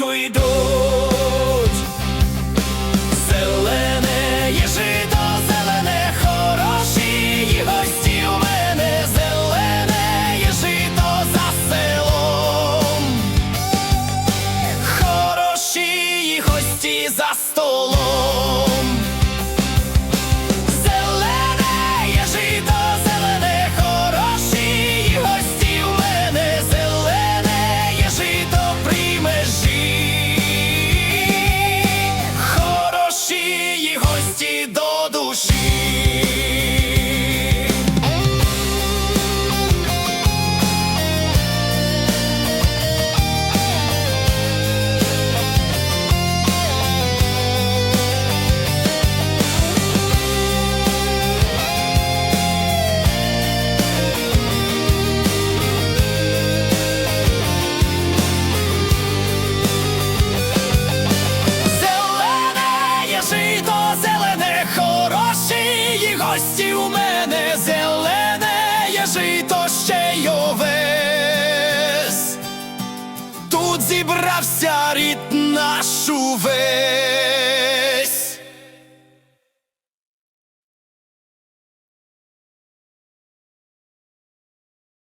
хату йду. Гості у мене, зелене є жито ще й овес. Тут зібрався рід наш увесь.